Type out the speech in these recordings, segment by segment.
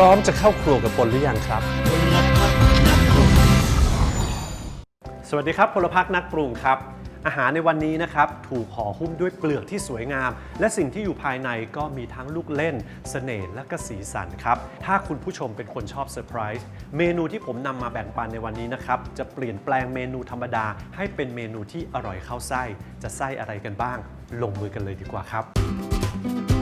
ร้อมจะเข้าครัวกับปนหรือยังครับ สวัสดีครับพลพักนักปรุงครับ อาหารในวันนี้นะครับถูกห่อหุ้มด้วยเปลือกที่สวยงาม และสิ่งที่อยู่ภายในก็มีทั้งลูกเล่นเสน่ห์และก็สีสันครับ ถ้าคุณผู้ชมเป็นคนชอบเซอร์ไพรส์เมนูที่ผมนำมาแบ่งปันในวันนี้นะครับ จะเปลี่ยนแปลงเมนูธรรมดา ให้เป็นเมนูที่อร่อยเข้าไส้ จะไส้อะไรกันบ้าง ลงมือกันเลยดีกว่าครับ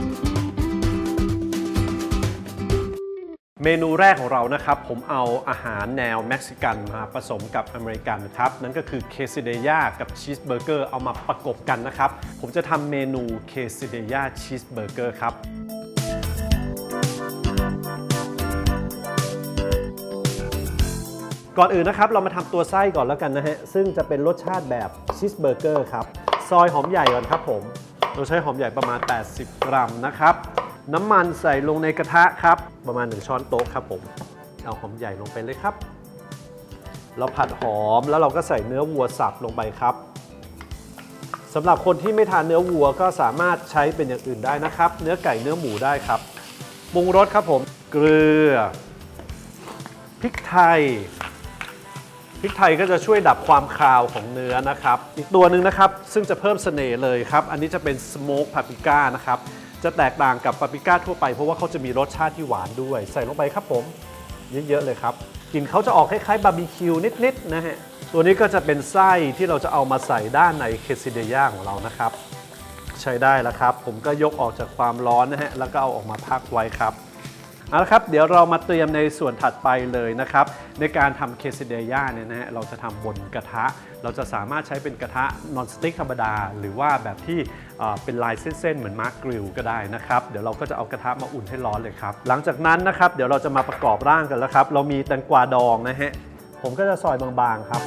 เมนูแรกของเรานะครับ ผมเอาอาหารแนวเม็กซิกันมาผสมกับอเมริกันนะครับ นั่นก็คือเคซิเดยากับชีสเบอร์เกอร์เอามาประกบกันนะครับ ผมจะทำเมนูเคซิเดยาชีสเบอร์เกอร์ครับก่อนอื่นนะครับ เรามาทำตัวไส้ก่อนแล้วกันนะฮะ ซึ่งจะเป็นรสชาติแบบชีสเบอร์เกอร์ครับ ซอยหอมใหญ่ก่อนครับผม เราใช้หอมใหญ่ประมาณ 80 กรัมนะครับ น้ำมันใส่ลงในกระทะครับ ประมาณ 1 ช้อนโต๊ะครับผมเอาหอมใหญ่ลงไปเลยครับ เราผัดหอมแล้วเราก็ใส่เนื้อวัวสับลงไปครับสำหรับคนที่ไม่ทานเนื้อวัวก็สามารถใช้เป็นอย่างอื่นได้นะครับ เนื้อไก่เนื้อหมูได้ครับปรุงรสครับผมเกลือพริกไทยพริกไทยก็จะช่วยดับความคาวของเนื้อนะครับ อีกตัวหนึ่งนะครับซึ่งจะเพิ่มเสน่ห์เลยครับ อันนี้จะเป็นสโมกพาปริก้านะครับ จะแตกต่างกับปาปริก้าทั่วไปเพราะว่าเขาจะมีรสชาติที่หวานด้วย ใส่ลงไปครับผมเยอะๆเลยครับกลิ่นเขาจะออกคล้ายๆบาร์บีคิวนิดๆนะฮะตัวนี้ก็จะเป็นไส้ที่เราจะเอามาใส่ด้านในเคซิเดย่าของเรานะครับ ใช้ได้แล้วครับ ผมก็ยกออกจากความร้อนนะฮะแล้วก็เอาออกมาพักไว้ครับ เอาละครับ เดี๋ยวเรามาเตรียมในส่วนถัดไปเลยนะครับ ในการทำเคซิเดย่าเนี่ยนะฮะเราจะทำบนกระทะ เราจะสามารถใช้เป็นกระทะนอนสติ๊กธรรมดา หรือว่าแบบที่เป็นลายเส้นๆ เหมือนมาร์กริลก็ได้นะครับ เดี๋ยวเราก็จะเอากระทะมาอุ่นให้ร้อนเลยครับ หลังจากนั้นนะครับเดี๋ยวเราจะมาประกอบร่างกันแล้วครับ เรามีแตงกวาดองนะฮะผมก็จะซอยบางๆครับ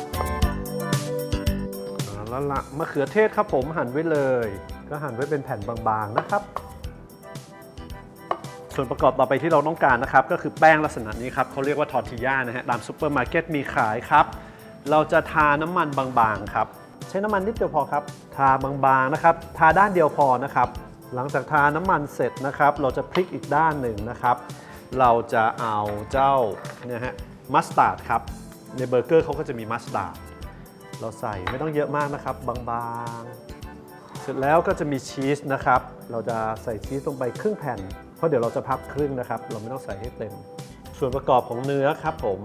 แล้วละมะเขือเทศครับผมหั่นไว้เลย ก็หั่นไว้เป็นแผ่นบางๆนะครับ ส่วนประกอบต่อไปที่เราต้องการนะครับก็คือแป้งลักษณะนี้ครับเขาเรียกว่าทอร์ติย่านะฮะตามซูเปอร์มาร์เก็ตมีขายครับ เราจะทาน้ำมันบางๆครับใช้น้ำมันนิดเดียวพอครับ ทาบางๆนะครับ ทาด้านเดียวพอนะครับ หลังจากทาน้ำมันเสร็จนะครับ เราจะพลิกอีกด้านหนึ่งนะครับ เราจะเอาเจ้าเนี่ยฮะมัสตาร์ดครับ ในเบอร์เกอร์เขาก็จะมีมัสตาร์ด เราใส่ไม่ต้องเยอะมากนะครับ บางๆ เสร็จแล้วก็จะมีชีสนะครับ เราจะใส่ชีสลงไปครึ่งแผ่นเพ ราะเดี๋ยวเราจะพับครึ่งนะครับ เราไม่ต้องใส่ให้เต็ม ส่วนประกอบของเนื้อครับผม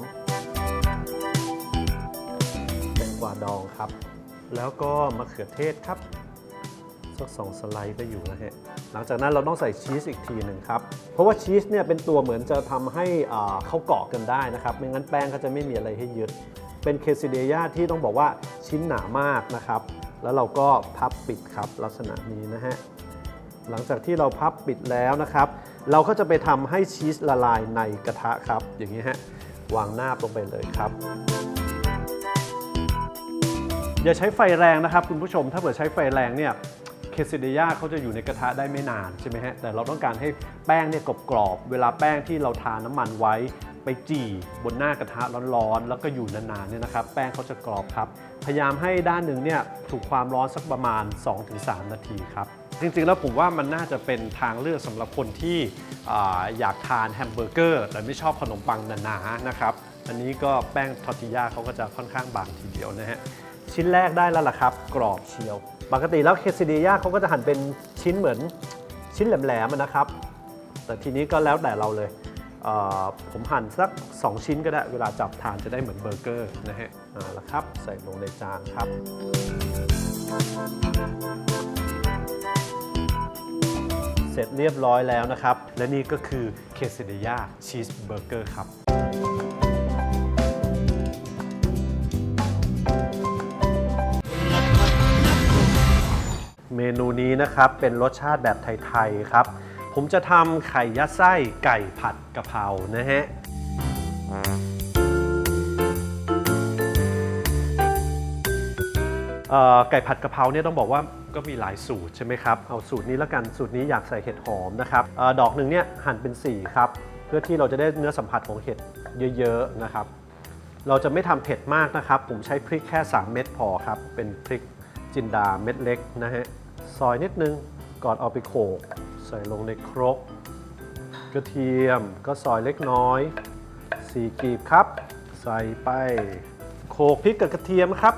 แตงกวาดองครับ แล้วก็มะเขือเทศครับสักสองสไลด์ก็อยู่นะฮะหลังจากนั้นเราต้องใส่ชีสอีกทีหนึ่งครับ เพราะว่าชีสเนี่ยเป็นตัวเหมือนจะทำให้อ่าเข้าเกาะกันได้นะครับ ไม่งั้นแป้งก็จะไม่มีอะไรให้ยึด เป็นเคซิเดียที่ต้องบอกว่าชิ้นหนามากนะครับ แล้วเราก็พับปิดครับลักษณะนี้นะฮะ หลังจากที่เราพับปิดแล้วนะครับ เราก็จะไปทำให้ชีสละลายในกระทะครับ อย่างนี้ฮะวางหน้าลงไปเลยครับ อย่าใช้ไฟแรงนะครับคุณผู้ชม ถ้าเกิดใช้ไฟแรงเนี่ยเคซิเดียเขาจะอยู่ในกระทะได้ไม่นานใช่ไหมฮะแต่เราต้องการให้แป้งเนี่ยกรอบๆเวลาแป้งที่เราทาน้ำมันไว้ไปจี่บนหน้ากระทะร้อนๆ แล้วก็อยู่นานๆเนี่ยนะครับ แป้งเขาจะกรอบครับ พยายามให้ด้านหนึ่งเนี่ยถูกความร้อนสักประมาณ 2-3 นาทีครับ จริงๆ แล้วผมว่ามันน่าจะเป็นทางเลือกสำหรับคนที่ออยากทานแฮมเบอร์เกอร์แต่ไม่ชอบขนมปังหนาๆนะครับ อันนี้ก็แป้งทอร์ติยาเขาก็จะค่อนข้างบางทีเดียวนะฮะ ชิ้นแรกได้แล้วล่ะครับ กรอบเชียว ปกติแล้วเคซิเดียเขาก็จะหั่นเป็นชิ้นเหมือนชิ้นแหลมๆนะครับ แต่ทีนี้ก็แล้วแต่เราเลยเผมหั่นสัก 2 ชิ้นก็ได้ เวลาจับทานจะได้เหมือนเบอร์เกอร์นะฮะเอาละครับ ใส่ลงในจานครับ สร็จเรียบร้อยแล้วนะครับ และนี่ก็คือเคซิเดียชีสเบอร์เกอร์ครับเมนูนี้นะครับเป็นรสชาติแบบไทยๆครับ ผมจะทำไข่ยัดไส้ไก่ผัดกะเพรานะฮะไก่ผัดกะเพราเนี่ยต้องบอกว่า ก็มีหลายสูตรใช่ไหมครับ เอาสูตรนี้แล้วกัน สูตรนี้อยากใส่เห็ดหอมนะครับออดอกหนึ่งเนี่ยหั่นเป็น 4 ครับ เพื่อที่เราจะได้เนื้อสัมผัสของเห็ดเยอะๆนะครับ เราจะไม่ทำเผ็ดมากนะครับ ผมใช้พริกแค่ 3 เม็ดพอครับ เป็นพริกจินดาเม็ดเล็กนะฮะ ซอยนิดนึง ก่อนเอาไปโขลกใส่ลงในครกเระเทียมก็ซอยเล็กน้อย4กีบครับ ใส่ไป โขลกพริกกับกระเทียมครับ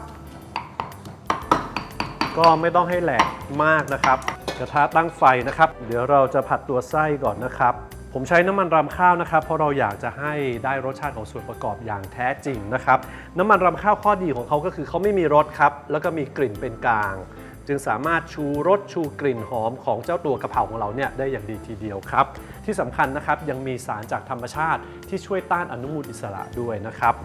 ก็ไม่ต้องให้แหลกมากนะครับกระทะตั้งไฟนะครับ เดี๋ยวเราจะผัดตัวไส้ก่อนนะครับ ผมใช้น้ำมันรำข้าวนะครับ เพราะเราอยากจะให้ได้รสชาติของส่วนประกอบอย่างแท้จริงนะครับ น้ำมันรำข้าวข้อดีของเขาก็คือเขาไม่มีรสครับ แล้วก็มีกลิ่นเป็นกลาง จึงสามารถชูรสชูกลิ่นหอมของเจ้าตัวกระเพราของเราเนี่ยได้อย่างดีทีเดียวครับ ที่สำคัญนะครับยังมีสารจากธรรมชาติที่ช่วยต้านอนุมูลอิสระด้วยนะครับ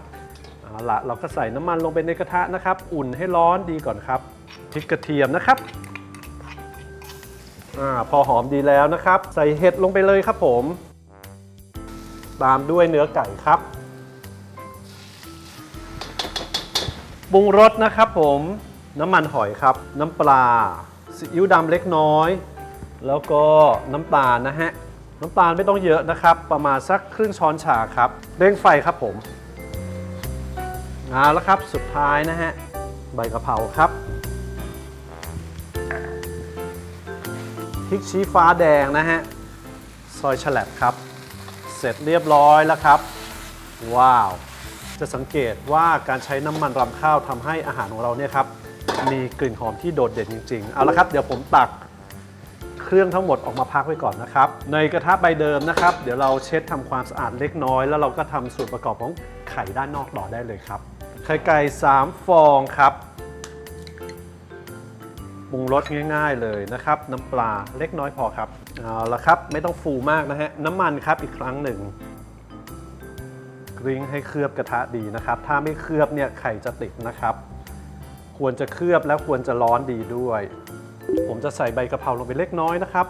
เอาละเราก็ใส่น้ำมันลงไปในกระทะนะครับ อุ่นให้ร้อนดีก่อนครับ พริกกระเทียมนะครับอาพอหอมดีแล้วนะครับ ใส่เห็ดลงไปเลยครับผม ตามด้วยเนื้อไก่ครับปรุงรสนะครับผมน้ำมันหอยครับ น้ำปลาซีอิ๊วดำเล็กน้อย แล้วก็น้ำตาลนะฮะน้ำตาลไม่ต้องเยอะนะครับ ประมาณสักครึ่งช้อนชาครับเร่งไฟครับผมเอาละครับสุดท้ายนะฮะใบกะเพราครับ พริกชี้ฟ้าแดงนะฮะ ซอยฉลับครับ เสร็จเรียบร้อยแล้วครับ ว้าว จะสังเกตว่าการใช้น้ำมันรำข้าวทำให้อาหารของเราเนี่ยครับมีกลิ่นหอมที่โดดเด่นจริง ๆ เอาละครับ เดี๋ยวผมตักเครื่องทั้งหมดออกมาพักไว้ก่อนนะครับ ในกระทะใบเดิมนะครับ เดี๋ยวเราเช็ดทำความสะอาดเล็กน้อย แล้วเราก็ทำส่วนประกอบของไข่ด้านนอกต่อได้เลยครับ ไข่ไก่ 3 ฟองครับ ปรุงรสง่าย ๆเลยนะครับ น้ำปลาเล็กน้อยพอครับเอาละครับไม่ต้องฟูมากนะฮะน้ำมันครับอีกครั้งหนึ่งกริ้งให้เคลือบกระทะดีนะครับ ถ้าไม่เคลือบเนี่ยไข่จะติดนะครับ ควรจะเคลือบแล้วควรจะร้อนดีด้วย ผมจะใส่ใบกะเพราลงไปเล็กน้อยนะครับ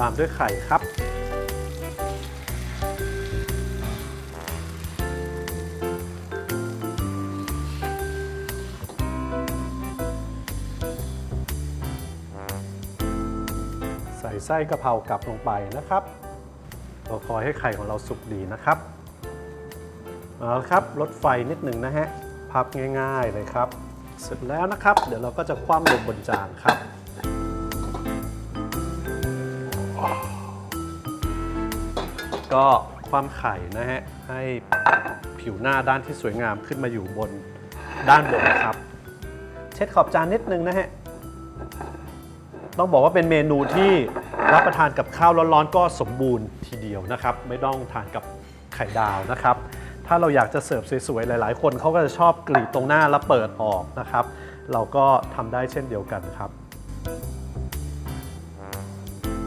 ตามด้วยไข่ครับ ส่ไส้กะเพรากลับลงไปนะครับเราคอยให้ไข่ของเราสุกดีนะครับเอาละครับลดไฟนิดหนึ่งนะฮะพับง่ายๆเลยครับ เสร็จแล้วนะครับ เดี๋ยวเราก็จะคว่ำลงบนจานครับก็คว่ำไข่นะฮะให้ผิวหน้าด้านที่สวยงามขึ้นมาอยู่บนด้านบนครับ เช็ดขอบจานนิดนึงนะฮะต้องบอกว่าเป็นเมนูที่ รับประทานกับข้าวร้อนๆ ก็สมบูรณ์ทีเดียวนะครับ ไม่ต้องทานกับไข่ดาวนะครับ ถ้าเราอยากจะเสิร์ฟสวยๆ หลาย ๆ คนเขาก็จะชอบกรีดตรงหน้าแล้วเปิดออกนะครับ เราก็ทำได้เช่นเดียวกันครับ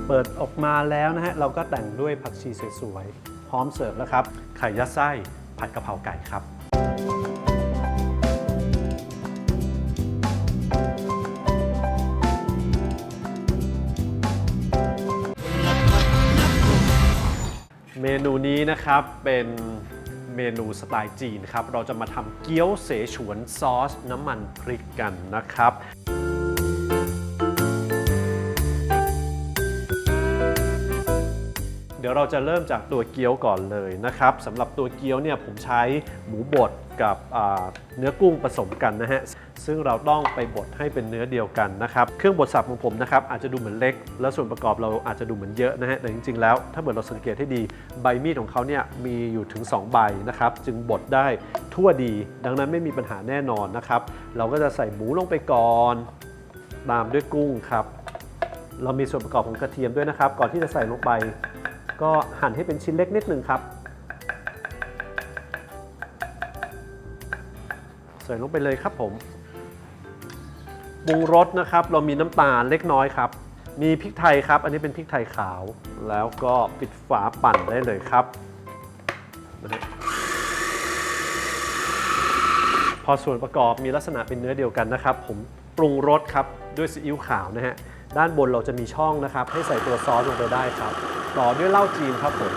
เปิดออกมาแล้วนะฮะเราก็แต่งด้วยผักชีสวยๆพร้อมเสิร์ฟแล้วครับ ไข่ยัดไส้ผัดกะเพราไก่ครับ นะครับเป็นเมนูสไตล์จีนครับ เราจะมาทำเกี๊ยวเสฉวนซอสน้ำมันพริกกันนะครับ ดี๋ยวเราจะเริ่มจากตัวเกี๊ยวก่อนเลยนะครับสำหรับตัวเกี๊ยวเนี่ยผมใช้หมูบดกับเนื้อกุ้งผสมกันนะฮะซึ่งเราต้องไปบดให้เป็นเนื้อเดียวกันนะครับเครื่องบดสับของผมนะครับอาจจะดูเหมือนเล็ก แล้วส่วนประกอบเราอาจจะดูเหมือนเยอะนะฮะแต่จริง ๆ แล้วถ้าเกิดเราสังเกตให้ดีใบมีดของเขาเนี่ยมีอยู่ถึง 2 ใบนะครับจึงบดได้ทั่วดี ดังนั้นไม่มีปัญหาแน่นอนนะครับเราก็จะใส่หมูลงไปก่อนตามด้วยกุ้งครับเรามีส่วนประกอบของกระเทียมด้วยนะครับ ก่อนที่จะใส่ลงไป ก็หั่นให้เป็นชิ้นเล็กนิดหนึ่งครับ ใส่ลงไปเลยครับผมปรุงรสนะครับ เรามีน้ำตาลเล็กน้อยครับ มีพริกไทยครับ อันนี้เป็นพริกไทยขาว แล้วก็ปิดฝาปั่นได้เลยครับพอส่วนประกอบมีลักษณะเป็นเนื้อเดียวกันนะครับ ผมปรุงรสครับด้วยซีอิ๊วขาวนะฮะด้านบนเราจะมีช่องนะครับ ให้ใส่ตัวซอสลงไปได้ครับ ต่อด้วยเหล้าจีนครับผม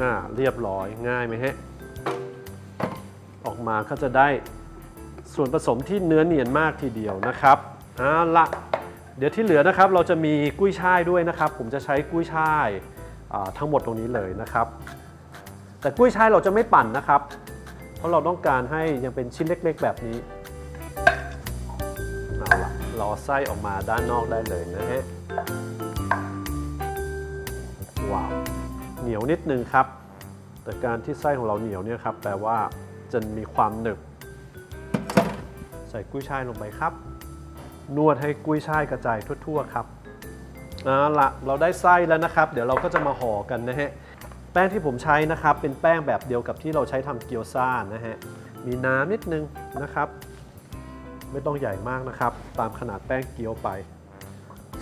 อ่าเรียบร้อยง่ายไหมฮะ ออกมาก็จะได้ส่วนผสมที่เนื้อเนียนมากทีเดียวนะครับเอาละเดี๋ยวที่เหลือนะครับเราจะมีกุ้ยช่ายด้วยนะครับ ผมจะใช้กุ้ยช่ายาทั้งหมดตรงนี้เลยนะครับ แต่กุ้ยช่ายเราจะไม่ปั่นนะครับ เพราะเราต้องการให้ยังเป็นชิ้นเล็ก ๆ แบบนี้ รอไส้ออกมาด้านนอกได้เลยนะฮะว้าวเหนียวนิดนึงครับ แต่การที่ไส้ของเราเหนียวเนี่ยครับแปลว่าจะมีความหนึบใส่กุ้ยช่ายลงไปครับ นวดให้กุ้ยช่ายกระจายทั่ว ๆ ครับเอาละเราได้ไส้แล้วนะครับ เดี๋ยวเราก็จะมาห่อกันนะฮะแป้งที่ผมใช้นะครับ เป็นแป้งแบบเดียวกับที่เราใช้ทำเกี๊ยวซ่านะฮะมีน้ำนิดนึงนะครับ ไม่ต้องใหญ่มากนะครับ ตามขนาดแป้งเกี๊ยวไป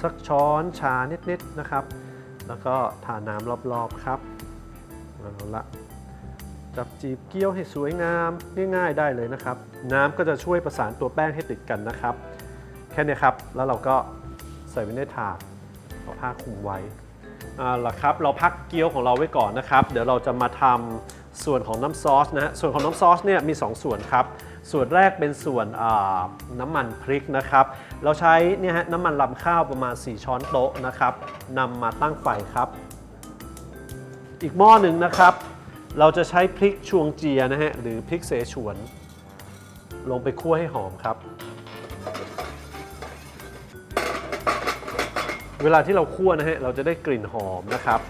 สักช้อนชานิดๆนะครับ แล้วก็ทาน้ำรอบๆครับเอาละจับจีบเกี๊ยวให้สวยงามง่ายๆได้เลยนะครับ น้ำก็จะช่วยประสานตัวแป้งให้ติดกันนะครับ แค่นี้ครับ แล้วเราก็ใส่ไว้ในถาดเอาผ้าคลุมไว้เอาล่ะครับเราพักเกี๊ยวของเราไว้ก่อนนะครับ เดี๋ยวเราจะมาทำส่วนของน้ำซอสนะฮะส่วนของน้ำซอสเนี่ยมี 2 ส่วนครับ ส่วนแรกเป็นส่วนน้ำมันพริกนะครับ เราใช้เนี่ยฮะน้ำมันลำข้าวประมาณ 4 ช้อนโต๊ะนะครับนำมาตั้งไฟครับ อีกหม้อหนึ่งนะครับ เราจะใช้พริกชวงเจียนะฮะหรือพริกเสฉวน ลงไปคั่วให้หอมครับ เวลาที่เราคั่วนะฮะเราจะได้กลิ่นหอมนะครับ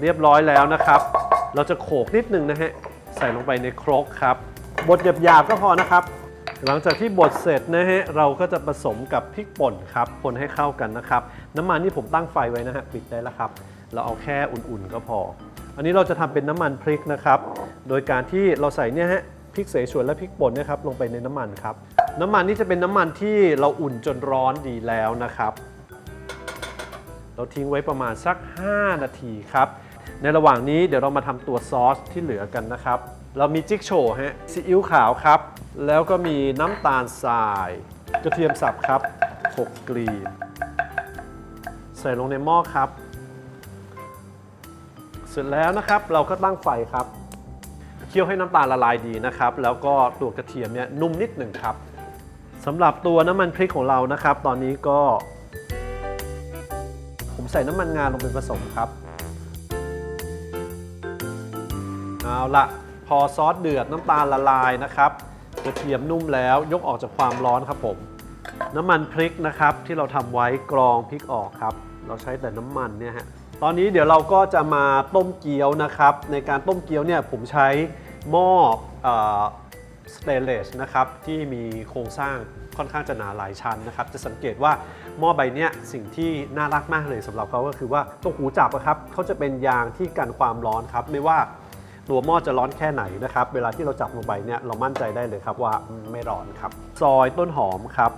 เรียบร้อยแล้วนะครับ เราจะโขกนิดนึงนะฮะใส่ลงไปในครกครับ บดหยาบๆก็พอนะครับ หลังจากที่บดเสร็จนะฮะเราก็จะผสมกับพริกป่นครับคนให้เข้ากันนะครับ น้ำมันที่ผมตั้งไฟไว้นะฮะปิดได้แล้วครับ เราเอาแค่อุ่นๆก็พอ อันนี้เราจะทำเป็นน้ำมันพริกนะครับ โดยการที่เราใส่เนี่ยฮะพริกเสฉวนและพริกป่นนะครับลงไปในน้ำมันครับ น้ำมันนี่จะเป็นน้ำมันที่เราอุ่นจนร้อนดีแล้วนะครับ เราทิ้งไว้ประมาณสัก 5 นาทีครับ ในระหว่างนี้เดี๋ยวเรามาทำตัวซอสที่เหลือกันนะครับ เรามีจิ๊กโชว์ฮะซีอิ๊วขาวครับ แล้วก็มีน้ำตาลทราย กระเทียมสับครับ 6 กลีบ ใส่ลงในหม้อครับ เสร็จแล้วนะครับเราก็ตั้งไฟครับ เคี่ยวให้น้ำตาลละลายดีนะครับ แล้วก็ตัวกระเทียมเนี่ยนุ่มนิดหนึ่งครับสำหรับตัวน้ำมันพริกของเรานะครับ ตอนนี้ก็ ผมใส่น้ำมันงาลงไปผสมครับ ละพอซอสเดือดน้ำตาลละลายนะครับกระเทียมนุ่มแล้วยกออกจากความร้อนครับผม น้ำมันพริกนะครับที่เราทำไว้กรองพริกออกครับ เราใช้แต่น้ำมันเนี่ยฮะตอนนี้เดี๋ยวเราก็จะมาต้มเกี๊ยวนะครับ ในการต้มเกี๊ยวเนี่ยผมใช้หม้อสเตนเลสนะครับที่มีโครงสร้างค่อนข้างจะหนาหลายชั้นนะครับ จะสังเกตว่าหม้อใบเนี้ยสิ่งที่น่ารักมากเลยสำหรับเขาก็คือว่าตรงหูจับอะครับเขาจะเป็นยางที่กันความร้อนครับ ไม่ว่า ตัวหม้อจะร้อนแค่ไหนนะครับ เวลาที่เราจับลงไปเนี่ยเรามั่นใจได้เลยครับว่าไม่ร้อนครับ ซอยต้นหอมครับ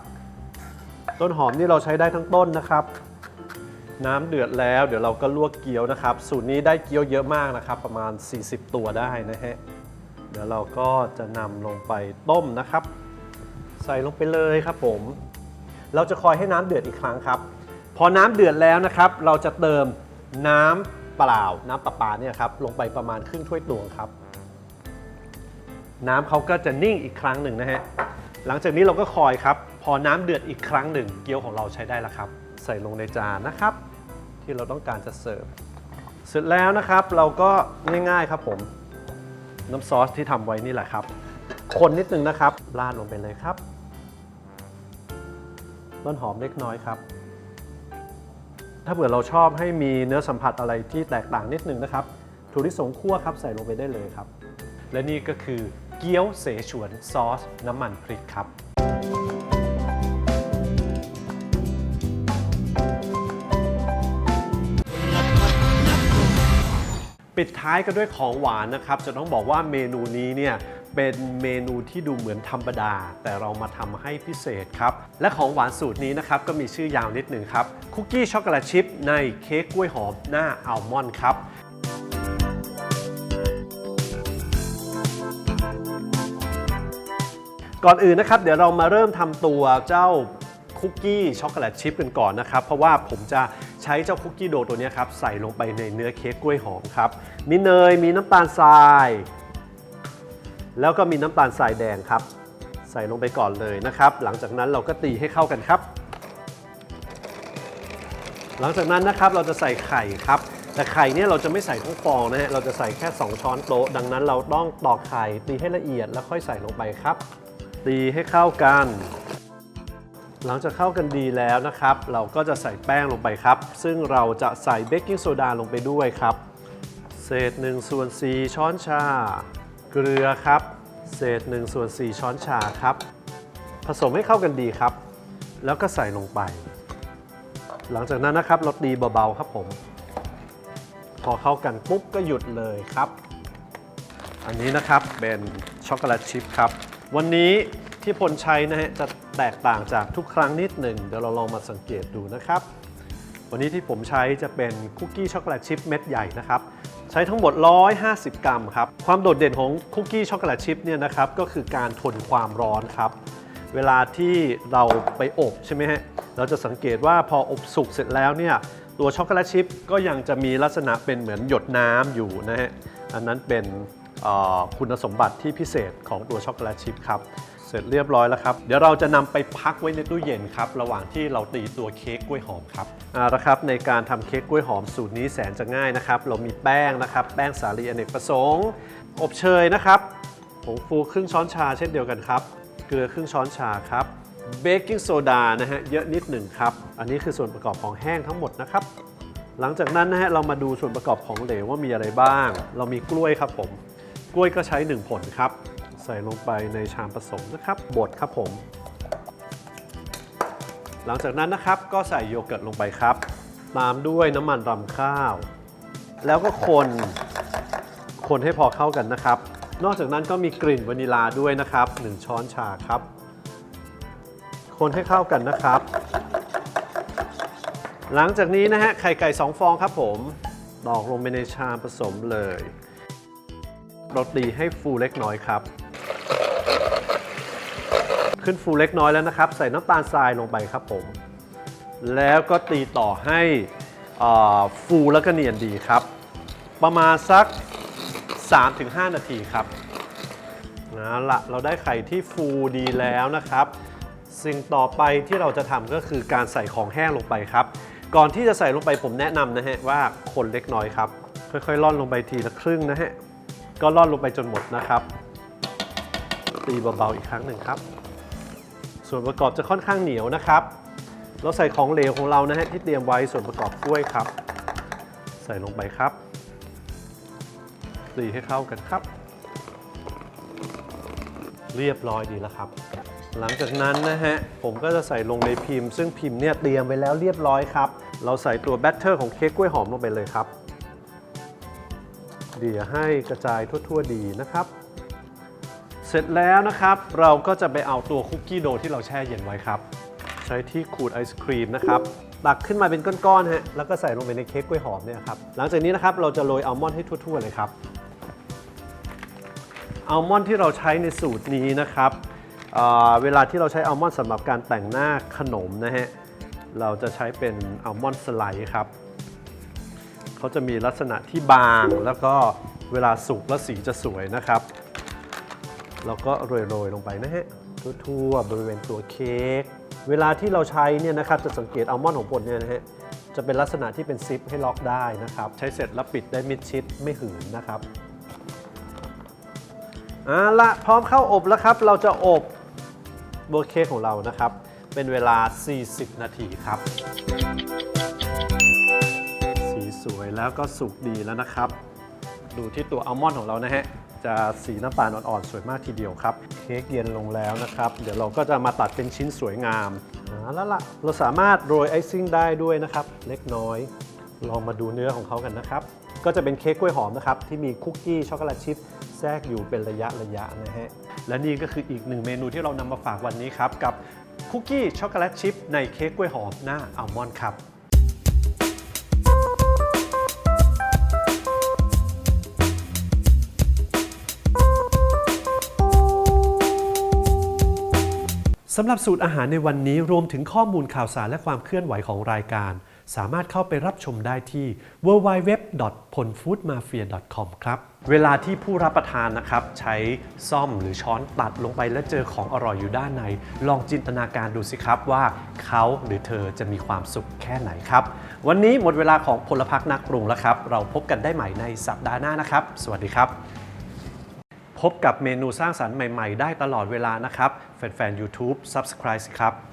ต้นหอมนี่เราใช้ได้ทั้งต้นนะครับ น้ำเดือดแล้วเดี๋ยวเราก็ลวกเกี๊ยวนะครับ สูตรนี้ได้เกี๊ยวเยอะมากนะครับ ประมาณ 40 ตัวได้นะฮะเดี๋ยวเราก็จะนำลงไปต้มนะครับ ใส่ลงไปเลยครับผม เราจะคอยให้น้ำเดือดอีกครั้งครับ พอน้ำเดือดแล้วนะครับ เราจะเติมน้ำ เปล่า น้ำประปาเนี่ยครับลงไปประมาณครึ่งถ้วยตวงครับ น้ำเขาก็จะนิ่งอีกครั้งหนึ่งนะฮะหลังจากนี้เราก็คอยครับ พอน้ำเดือดอีกครั้งหนึ่ง เกี๊ยวของเราใช้ได้แล้วครับ ใส่ลงในจานนะครับ ที่เราต้องการจะเสิร์ฟเสร็จแล้วนะครับเราก็ง่ายๆครับผม น้ำซอสที่ทำไว้นี่แหละครับ คนนิดนึงนะครับราดลงไปเลยครับต้นหอมเล็กน้อยครับ ถ้าเผื่อเราชอบให้มีเนื้อสัมผัสอะไรที่แตกต่างนิดนึงนะครับถั่วลิสงคั่วครับใส่ลงไปได้เลยครับ และนี่ก็คือเกี๊ยวเสฉวนซอส น้ำมันพริกครับ ปิดท้ายกันด้วยของหวานนะครับ จะต้องบอกว่าเมนูนี้เนี่ย เป็นเมนูที่ดูเหมือนธรรมดา แต่เรามาทำให้พิเศษครับ และของหวานสูตรนี้นะครับ ก็มีชื่อยาวนิดหนึ่งครับ คุกกี้ช็อกโกแลตชิพในเค้กกล้วยหอมหน้าอัลมอนด์ครับก่อนอื่นนะครับ เดี๋ยวเรามาเริ่มทำตัวเจ้าคุกกี้ช็อกโกแลตชิพกันก่อนนะครับ เพราะว่าผมจะใช้เจ้าคุกกี้โดตัวนี้ครับ ใส่ลงไปในเนื้อเค้กกล้วยหอมครับ มีเนยมีน้ำตาลทราย แล้วก็มีน้ำตาลทรายแดงครับ ใส่ลงไปก่อนเลยนะครับ หลังจากนั้นเราก็ตีให้เข้ากันครับ หลังจากนั้นนะครับเราจะใส่ไข่ครับแต่แต่ไข่เนี่ยเราจะไม่ใส่ทั้งฟองนะฮะเราจะใส่แค่ 2 ช้อนโต๊ะดังนั้นเราต้องตอกไข่ตีให้ละเอียดแล้วค่อยใส่ลงไปครับ ตีให้เข้ากันหลังจากเข้ากันดีแล้วนะครับ เราก็จะใส่แป้งลงไปครับ ซึ่งเราจะใส่เบกกิ้งโซดาลงไปด้วยครับ เศษ1ส่วน4ช้อนชา เกลือครับ เศษ1ส่วน4ช้อนชาครับ ผสมให้เข้ากันดีครับ แล้วก็ใส่ลงไป หลังจากนั้นนะครับราตีเบาๆครับผม พอเข้ากันปุ๊บก็หยุดเลยครับ อันนี้นะครับเป็นช็อกโกแลตชิพครับ วันนี้ที่พลใช้นะฮะจะแตกต่างจากทุกครั้งนิดหนึ่งเดี๋ยวเราลองมาสังเกตดูนะครับ วันนี้ที่ผมใช้จะเป็นคุกกี้ช็อกโกแลตชิพเม็ดใหญ่นะครับ ใช้ทั้งหมด 150 กรัมครับ ความโดดเด่นของคุกกี้ช็อกโกแลตชิพเนี่ยนะครับก็คือการทนความร้อนครับ เวลาที่เราไปอบใช่ไหมฮะ เราจะสังเกตว่าพออบสุกเสร็จแล้วเนี่ยตัวช็อกโกแลตชิพก็ยังจะมีลักษณะเป็นเหมือนหยดน้ำอยู่นะฮะ อันนั้นเป็นคุณสมบัติที่พิเศษของตัวช็อกโกแลตชิพครับ เสร็จเรียบร้อยแล้วครับ เดี๋ยวเราจะนำไปพักไว้ในตู้เย็นครับ ระหว่างที่เราตีตัวเค้กกล้วยหอมครับ เอาละครับในการทำเค้กกล้วยหอมสูตรนี้แสนจะง่ายนะครับ เรามีแป้งนะครับ แป้งสาลีอเนกประสงค์ อบเชยนะครับผงฟูครึ่งช้อนชาเช่นเดียวกันครับ เกลือครึ่งช้อนชาครับเบกกิ้งโซดานะฮะเยอะนิดหนึ่งครับ อันนี้คือส่วนประกอบของแห้งทั้งหมดนะครับ หลังจากนั้นนะฮะเรามาดูส่วนประกอบของเหลวว่ามีอะไรบ้าง เรามีกล้วยครับผม กล้วยก็ใช้ 1 ผลครับ ใส่ลงไปในชามผสมนะครับบดครับผม หลังจากนั้นนะครับก็ใส่โยเกิร์ตลงไปครับ ตามด้วยน้ำมันรำข้าว แล้วก็คนคนให้พอเข้ากันนะครับ นอกจากนั้นก็มีกลิ่นวานิลาด้วยนะครับ 1 ช้อนชาครับ คนให้เข้ากันนะครับ หลังจากนี้นะฮะไข่ไก่ 2 ฟองครับผมตอกลงไปในชามผสมเลยราตีให้ฟูเล็กน้อยครับ ขึ้นฟูเล็กน้อยแล้วนะครับ ใส่น้ำตาลทรายลงไปครับผม แล้วก็ตีต่อให้อ่าฟูแล้วก็เนียนดีครับ ประมาณสัก 3-5 นาทีครับนะละเราได้ไข่ที่ฟูดีแล้วนะครับ สิ่งต่อไปที่เราจะทำก็คือการใส่ของแห้งลงไปครับ ก่อนที่จะใส่ลงไปผมแนะนำนะฮะว่าคนเล็กน้อยครับ ค่อยๆล่อนลงไปทีละครึ่งนะฮะก็ล่อนลงไปจนหมดนะครับ ตีเบาๆอีกครั้งหนึ่งครับ ส่วนประกอบจะค่อนข้างเหนียวนะครับ เราใส่ของเหลวของเรานะฮะที่เตรียมไว้ส่วนประกอบกล้วยครับ ใส่ลงไปครับตีให้เข้ากันครับ เรียบร้อยดีแล้วครับ หลังจากนั้นนะฮะผมก็จะใส่ลงในพิมพ์ ซึ่งพิมพ์เนี่ยเตรียมไว้แล้วเรียบร้อยครับ เราใส่ตัวแบตเตอร์ของเค้กกล้วยหอมลงไปเลยครับเดี๋ยวให้กระจายทั่ว ๆ ดีนะครับ เสร็จแล้วนะครับ เราก็จะไปเอาตัวคุกกี้โดที่เราแช่เย็นไว้ครับ ใช้ที่ขูดไอศครีมนะครับตักขึ้นมาเป็นก้อนๆฮะแล้วก็ใส่ลงไปในเค้กกล้วยหอมเนี่ยครับหลังจากนี้นะครับเราจะโรยอัลมอนด์ให้ทั่วๆเลยครับอัลมอนด์ที่เราใช้ในสูตรนี้นะครับเเวลาที่เราใช้อัลมอนด์สำหรับการแต่งหน้าขนมนะฮะเราจะใช้เป็นอัลมอนด์สไลด์ครับเขาจะมีลักษณะที่บางแล้วก็เวลาสุกแล้วสีจะสวยนะครับ เราก็โรยๆลงไปนะฮะทั่วๆบริเวณตัวเค้กเวลาที่เราใช้เนี่ยนะครับจะสังเกตอัลมอนด์ของผลเนี่ยนะฮะจะเป็นลักษณะที่เป็นซิปให้ล็อกได้นะครับ ใช้เสร็จแล้วปิดได้มิดชิดไม่หืนนะครับเอาละพร้อมเข้าอบแล้วครับ เราจะอบโบเค้กของเรานะครับ เป็นเวลา 40 นาทีครับ สีสวยแล้วก็สุกดีแล้วนะครับ ดูที่ตัวอัลมอนด์ของเรานะฮะ จะสีน้ำตาลอ่อนๆ สวยมากทีเดียวครับ เค้กเย็นลงแล้วนะครับ เดี๋ยวเราก็จะมาตัดเป็นชิ้นสวยงามอาแล้วล่ะ เราสามารถโรยไอซิ่งได้ด้วยนะครับ เล็กน้อย ลองมาดูเนื้อของเขากันนะครับ ก็จะเป็นเค้กกล้วยหอมนะครับ ที่มีคุกกี้ช็อกโกแลตชิพแทรกอยู่เป็นระยะระยะนะฮะ และนี่ก็คืออีกหนึ่งเมนูที่เรานำมาฝากวันนี้ครับกับคุกกี้ช็อกโกแลตชิพในเค้กกล้วยหอมหน้าอัลมอนด์ครับ สำหรับสูตรอาหารในวันนี้รวมถึงข้อมูลข่าวสารและความเคลื่อนไหวของรายการ สามารถเข้าไปรับชมได้ที่ www.ponfoodmafia.com ครับ เวลาที่ผู้รับประทานนะครับ ใช้ซ่อมหรือช้อนตัดลงไปแล้วเจอของอร่อยอยู่ด้านใน ลองจินตนาการดูสิครับว่าเขาหรือเธอจะมีความสุขแค่ไหนครับ วันนี้หมดเวลาของพลพักนักปรุงแล้วครับ เราพบกันได้ใหม่ในสัปดาห์หน้านะครับ สวัสดีครับ พบกับเมนูสร้างสรรค์ใหม่ ๆ ได้ตลอดเวลานะครับ แฟนๆ YouTube Subscribe สิครับ